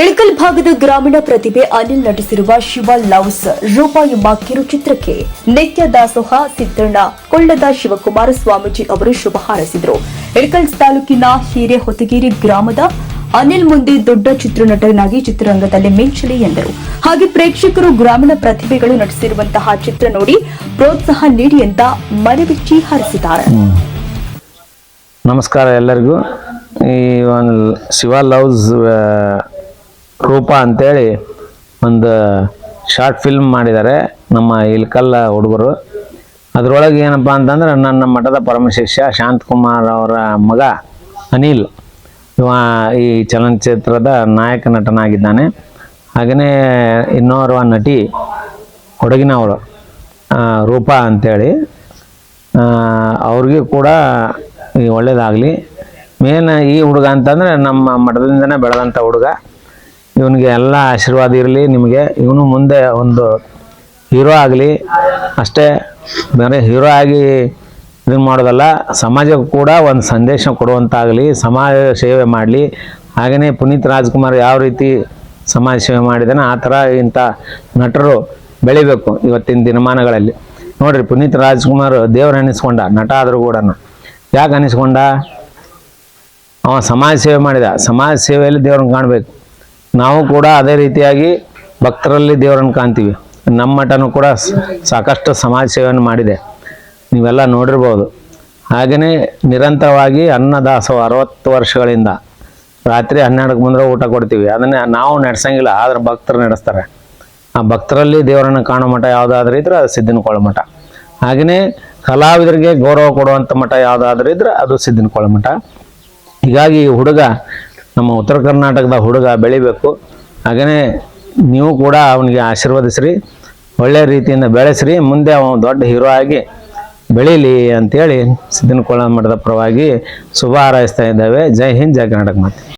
ಇಳಕಲ್ ಭಾಗದ ಗ್ರಾಮೀಣ ಪ್ರತಿಭೆ ಅನಿಲ್ ನಟಿಸಿರುವ ಶಿವ ಲವ್ಸ್ ರೂಪ ಎಂಬ ಕಿರುಚಿತ್ರಕ್ಕೆ ನಿತ್ಯ ದಾಸೋಹ ಸಿದ್ದಣ್ಣ ಕೊಳ್ಳದ ಶಿವಕುಮಾರ ಸ್ವಾಮೀಜಿ ಅವರು ಶುಭ ಹಾರೈಸಿದರು. ಇಳಕಲ್ ತಾಲೂಕಿನ ಹಿರೇಹೊತಗಿರಿ ಗ್ರಾಮದ ಅನಿಲ್ ಮುಂದೆ ದೊಡ್ಡ ಚಿತ್ರನಟನಾಗಿ ಚಿತ್ರರಂಗದಲ್ಲಿ ಮಿಂಚಲಿ ಎಂದರು. ಹಾಗೆ ಪ್ರೇಕ್ಷಕರು ಗ್ರಾಮೀಣ ಪ್ರತಿಭೆಗಳು ನಟಿಸಿರುವಂತಹ ಚಿತ್ರ ನೋಡಿ ಪ್ರೋತ್ಸಾಹ ನೀಡಿ ಅಂತ ಮನವಿಚ್ಚಿ ಹರಿಸಿದ್ದಾರೆ. ನಮಸ್ಕಾರ ಎಲ್ಲರಿಗೂ. ಈ ಒಂದು ಶಿವ ಲವ್ಸ್ ರೂಪ ಅಂತೇಳಿ ಒಂದು ಶಾರ್ಟ್ ಫಿಲ್ಮ್ ಮಾಡಿದ್ದಾರೆ ನಮ್ಮ ಇಲ್ಕಲ್ಲ ಹುಡುಗರು. ಅದರೊಳಗೆ ಏನಪ್ಪ ಅಂತಂದ್ರೆ ನನ್ನ ಮಠದ ಪರಮಶಿಷ್ಯ ಶಾಂತಕುಮಾರ್ ಅವರ ಮಗ ಅನಿಲ್. ಇವ ಈ ಚಲನಚಿತ್ರದ ನಾಯಕ ನಟನಾಗಿದ್ದಾನೆ. ಹಾಗೆಯೇ ಇನ್ನೋರ್ವ ನಟಿ ಕೊಡಗಿನವರು ರೂಪಾ ಅಂತೇಳಿ. ಅವ್ರಿಗೆ ಕೂಡ ಒಳ್ಳೆಯದಾಗಲಿ ಮೇನ್ ಈ ಹುಡುಗ ಅಂತಂದರೆ ನಮ್ಮ ಮಠದಿಂದನೇ ಬೆಳೆದಂಥ ಹುಡುಗ. ಇವನಿಗೆ ಎಲ್ಲ ಆಶೀರ್ವಾದ ಇರಲಿ, ನಿಮಗೆ ಇವನು ಮುಂದೆ ಒಂದು ಹೀರೋ ಆಗಲಿ. ಅಷ್ಟೇ ಬೇರೆ ಹೀರೋ ಆಗಿ ಇದನ್ನು ಮಾಡೋದಲ್ಲ, ಸಮಾಜಕ್ಕೂ ಕೂಡ ಒಂದು ಸಂದೇಶ ಕೊಡುವಂತಾಗಲಿ, ಸಮಾಜ ಸೇವೆ ಮಾಡಲಿ. ಹಾಗೆಯೇ ಪುನೀತ್ ರಾಜ್ಕುಮಾರ್ ಯಾವ ರೀತಿ ಸಮಾಜ ಸೇವೆ ಮಾಡಿದಾನೆ ಆ ಥರ ಇಂಥ ನಟರು ಬೆಳಿಬೇಕು ಇವತ್ತಿನ ದಿನಮಾನಗಳಲ್ಲಿ. ನೋಡಿರಿ, ಪುನೀತ್ ರಾಜ್ಕುಮಾರ್ ದೇವ್ರ ಅನ್ನಿಸ್ಕೊಂಡ ನಟ ಆದರೂ ಕೂಡ ಯಾಕೆ ಅನ್ನಿಸ್ಕೊಂಡ ಅವ ಸಮಾಜ ಸೇವೆ ಮಾಡಿದ, ಸಮಾಜ ಸೇವೆಯಲ್ಲಿ ದೇವ್ರನ್ನ ಕಾಣಬೇಕು. ನಾವು ಕೂಡ ಅದೇ ರೀತಿಯಾಗಿ ಭಕ್ತರಲ್ಲಿ ದೇವರನ್ನು ಕಾಣ್ತೀವಿ. ನಮ್ಮ ಮಠನೂ ಕೂಡ ಸಾಕಷ್ಟು ಸಮಾಜ ಸೇವೆಯನ್ನು ಮಾಡಿದೆ. ನೀವೆಲ್ಲ ನೋಡಿರ್ಬೋದು. ಹಾಗೆಯೇ ನಿರಂತರವಾಗಿ ಅನ್ನದಾಸೋಹ ಅರವತ್ತು ವರ್ಷಗಳಿಂದ ರಾತ್ರಿ ಹನ್ನೆರಡಕ್ಕೆ ಮುಂದೆ ಊಟ ಕೊಡ್ತೀವಿ. ಅದನ್ನೇ ನಾವು ನಡೆಸಂಗಿಲ್ಲ, ಆದರೆ ಭಕ್ತರು ನಡೆಸ್ತಾರೆ. ಆ ಭಕ್ತರಲ್ಲಿ ದೇವರನ್ನು ಕಾಣೋ ಮಠ ಯಾವುದಾದ್ರೂ ಇದ್ರೆ ಅದು ಸಿದ್ಧನಕೊಳ ಮಠ. ಹಾಗೆಯೇ ಕಲಾವಿದರಿಗೆ ಗೌರವ ಕೊಡುವಂಥ ಮಠ ಯಾವುದಾದ್ರೂ ಇದ್ರೆ ಅದು ಸಿದ್ಧನಕೊಳ ಮಠ. ಹೀಗಾಗಿ ಹುಡುಗ ನಮ್ಮ ಉತ್ತರ ಕರ್ನಾಟಕದ ಹುಡುಗ ಬೆಳಿಬೇಕು. ಹಾಗೆಯೇ ನೀವು ಕೂಡ ಅವನಿಗೆ ಆಶೀರ್ವದಿಸ್ರಿ ಒಳ್ಳೆಯ ರೀತಿಯಿಂದ ಬೆಳೆಸ್ರಿ, ಮುಂದೆ ಅವನು ದೊಡ್ಡ ಹೀರೋ ಆಗಿ ಬೆಳೀಲಿ ಅಂತೇಳಿ ಸಿದ್ದನಕೊಳ್ಳ ಮಠದ ಪರವಾಗಿ ಶುಭ ಹಾರೈಸ್ತಾ ಇದ್ದಾವೆ. ಜೈ ಹಿಂದ್, ಜೈ ಕರ್ನಾಟಕ ಮಾತೆ.